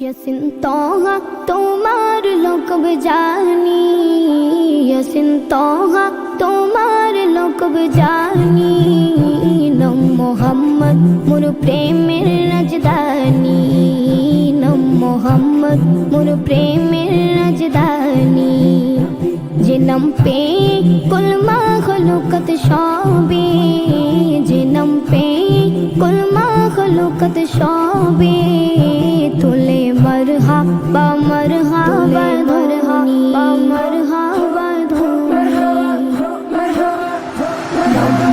ইয়াসিন তোহা তোমার লোকব জানি। ইয়াসিন তোহা তোমার লোকব জানি। নম মোহাম্মদ, মোর প্রেমের রাজধানী। নম মোহাম্মদ, মোর প্রেমের রাজধানী। যে নাম পে কুলমা হলুকত সবে, যে নাম পে কুলমা হলুকত সবে। মোর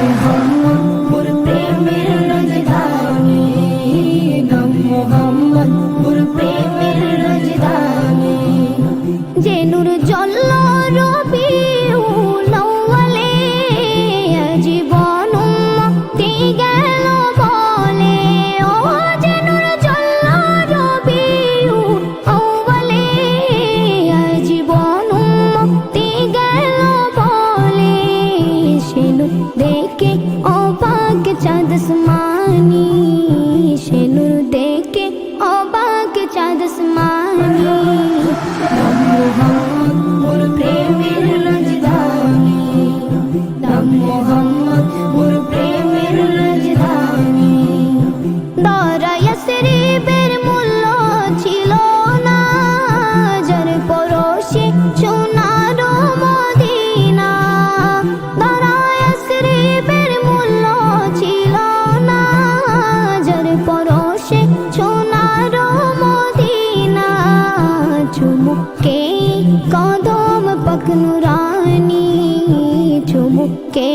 চাঁদ আসমানি সেনু দেখে অবাক মোহাম্মদ পরশে সোনার মদিনা, চুমুকে কদম পকনু রানী চুমুকে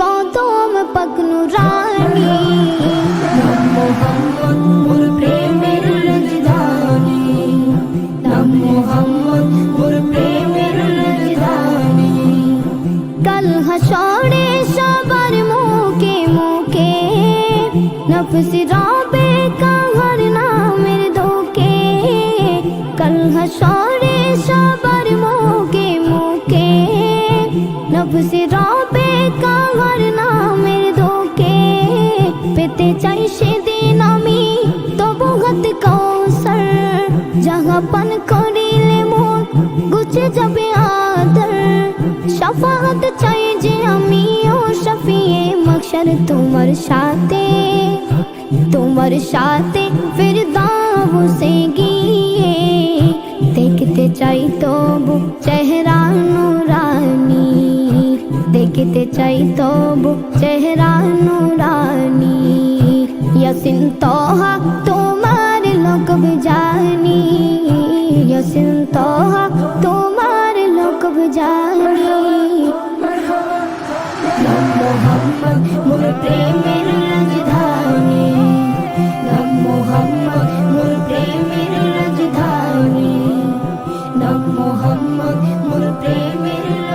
কদম পকনু রানী মোহাম্মদ মোর প্রেমের রাজধানী মোহাম্মদ প্রেমের রাজধানী। নফস রবে কাহার নামের দোকে পেতে চাই সেদিন আমি তবু হাত কৌসর যাহা পান করিলে মোর গুছে যাবে আদর শফাত চাই যে আমি ও শফিয়ে মকসর তোমার সাথে তোমার সাথে ফির দাব সে গিয়ে দেখতে চাই তবু চেহারা দেখতে চাই তবু চেহারা নুরানি। ইয়াসিন তোহা তোমার লোকব জানি। ইয়াসিন তোহা তোমার লোকব জানি। মোহাম্মদ মোর প্রেমের